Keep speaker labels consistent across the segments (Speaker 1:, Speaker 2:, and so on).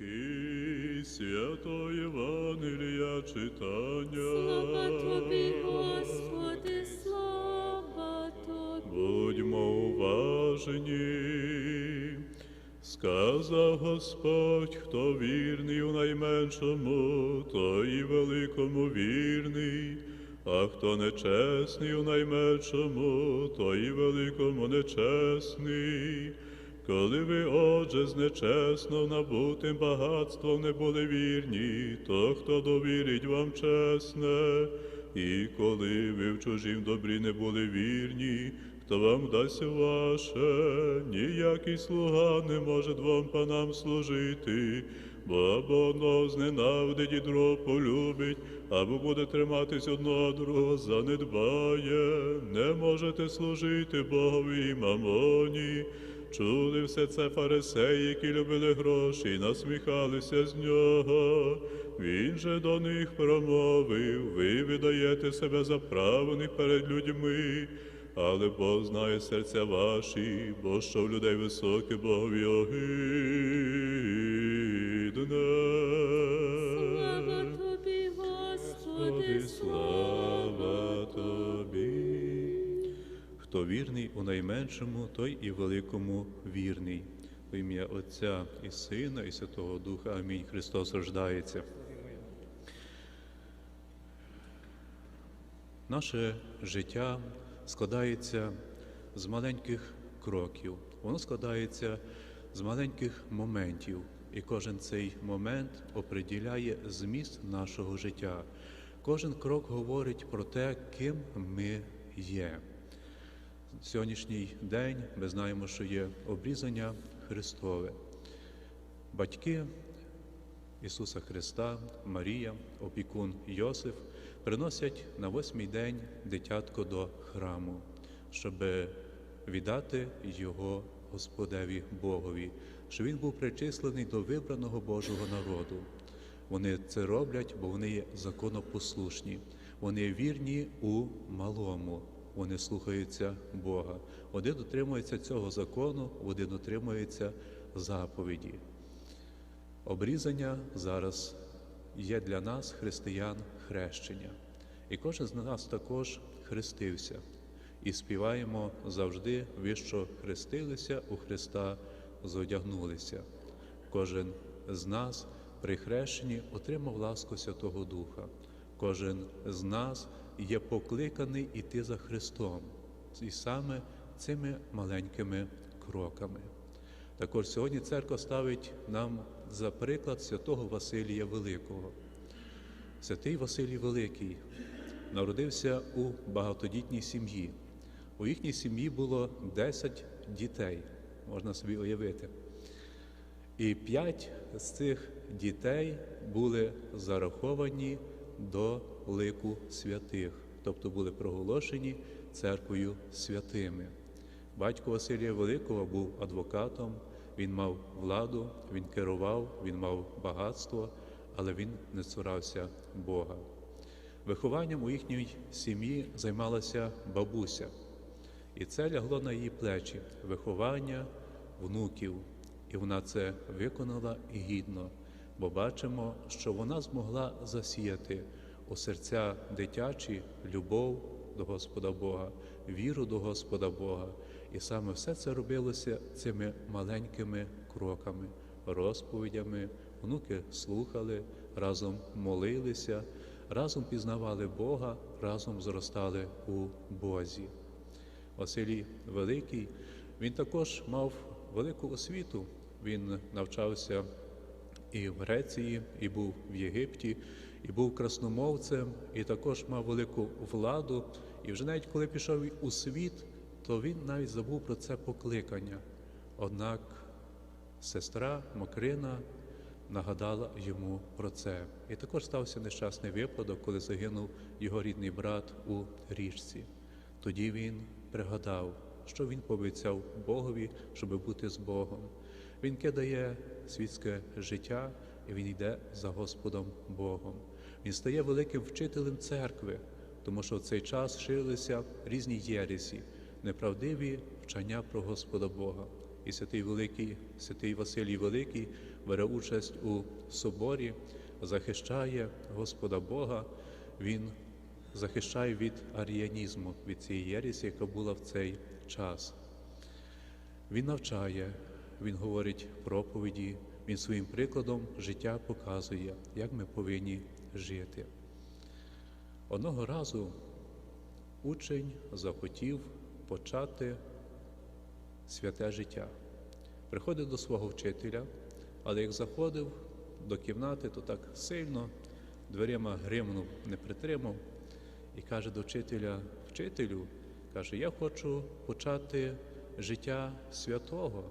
Speaker 1: Луки, свято Євангелія читання.
Speaker 2: Слава тобі, Господи, слава тобі.
Speaker 1: Будьмо уважні. Сказав Господь, хто вірний у найменшому, той і великому вірний, а хто нечесний у найменшому, той і великому нечесний. Коли ви, отже, з нечесно набутим багатством не були вірні, то хто довірить вам чесне, і коли ви в чужім добрі не були вірні, хто вам дасть ваше, ніякий слуга не може двом панам служити, бо або одного зненавидить і другого полюбить, або буде триматись одного, другого занедбає, не можете служити Богові і мамоні. Чули все це фарисеї, які любили гроші, і насміхалися з нього. Він же до них промовив, ви видаєте себе за правних перед людьми, але Бог знає серця ваші, бо що в людей високе Богові огидне.
Speaker 2: Слава тобі, Господи,
Speaker 1: слава вірний у найменшому, той і великому вірний. В ім'я Отця і Сина, і Святого Духа. Амінь. Христос рождається. Наше життя складається з маленьких кроків. Воно складається з маленьких моментів. І кожен цей момент оприділяє зміст нашого життя. Кожен крок говорить про те, ким ми є. Сьогоднішній день ми знаємо, що є обрізання Христове. Батьки Ісуса Христа, Марія, опікун Йосиф приносять на восьмий день дитятко до храму, щоб віддати його Господеві Богові, щоб він був причислений до вибраного Божого народу. Вони це роблять, бо вони є законопослушні, вони вірні у малому, вони слухаються Бога. Один дотримується цього закону, один дотримується заповіді. Обрізання зараз є для нас, християн, хрещення. І кожен з нас також хрестився. І співаємо завжди, ви що хрестилися у Христа, зодягнулися. Кожен з нас при хрещенні отримав ласку Святого Духа. Кожен з нас є покликаний іти за Христом, і саме цими маленькими кроками. Також сьогодні церква ставить нам за приклад святого Василія Великого. Святий Василій Великий народився у багатодітній сім'ї. У їхній сім'ї було 10 дітей, можна собі уявити. І п'ять з цих дітей були зараховані до лику святих, тобто були проголошені церквою святими. Батько Василія Великого був адвокатом, він мав владу, він керував, він мав багатство, але він не цурався Бога. Вихованням у їхній сім'ї займалася бабуся, і це лягло на її плечі виховання внуків. І вона це виконала і гідно, бо бачимо, що вона змогла засіяти у серця дитячі любов до Господа Бога, віру до Господа Бога. І саме все це робилося цими маленькими кроками, розповідями. Внуки слухали, разом молилися, разом пізнавали Бога, разом зростали у Бозі. Василій Великий, він також мав велику освіту. Він навчався і в Греції, і був в Єгипті, і був красномовцем, і також мав велику владу. І вже навіть коли пішов у світ, то він навіть забув про це покликання. Однак сестра Мокрина нагадала йому про це. І також стався нещасний випадок, коли загинув його рідний брат у річці. Тоді він пригадав, що він пообіцяв Богові, щоб бути з Богом. Він кидає світське життя і він йде за Господом Богом. Він стає великим вчителем церкви, тому що в цей час ширилися різні єресі, неправдиві вчення про Господа Бога. і святий Великий, святий Василій Великий бере участь у соборі, захищає Господа Бога. Він захищає від аріанізму, від цієї єресі, яка була в цей час. Він навчає, він говорить проповіді, він своїм прикладом життя показує, як ми повинні жити. Одного разу учень захотів почати святе життя. Приходив до свого вчителя, але як заходив до кімнати, то так сильно дверима гримнув, не притримав і каже до вчителя: Вчителю, каже, я хочу почати життя святого.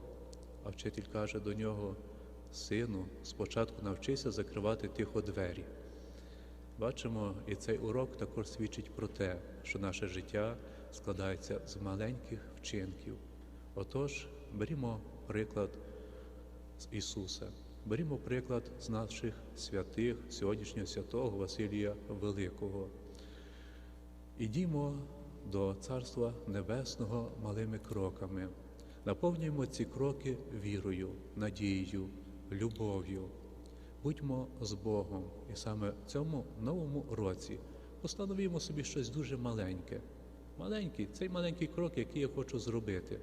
Speaker 1: А вчитель каже до нього: Сину, спочатку навчися закривати тихо двері. Бачимо, і цей урок також свідчить про те, що наше життя складається з маленьких вчинків. Отож, берімо приклад з Ісуса, берімо приклад з наших святих, сьогоднішнього святого Василія Великого. Ідімо до Царства Небесного малими кроками. Наповнюємо ці кроки вірою, надією, любов'ю. Будьмо з Богом. І саме в цьому новому році постановімо собі щось дуже маленьке. Маленький, цей маленький крок, який я хочу зробити.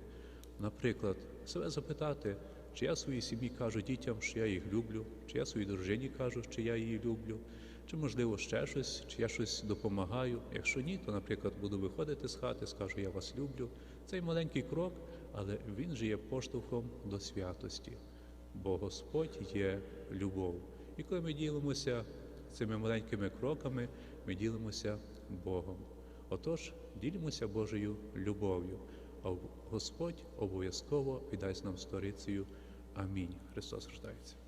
Speaker 1: Наприклад, себе запитати, чи я своїй сім'ї кажу дітям, що я їх люблю, чи я своїй дружині кажу, що я її люблю, чи, можливо, ще щось, чи я щось допомагаю. Якщо ні, то, наприклад, буду виходити з хати, скажу, я вас люблю. Цей маленький крок, але він же є поштовхом до святості, бо Господь є любов. І коли ми ділимося цими маленькими кроками, ми ділимося Богом. Отож, ділимося Божою любов'ю, а Господь обов'язково віддасть нам сторицею. Амінь. Христос рождається.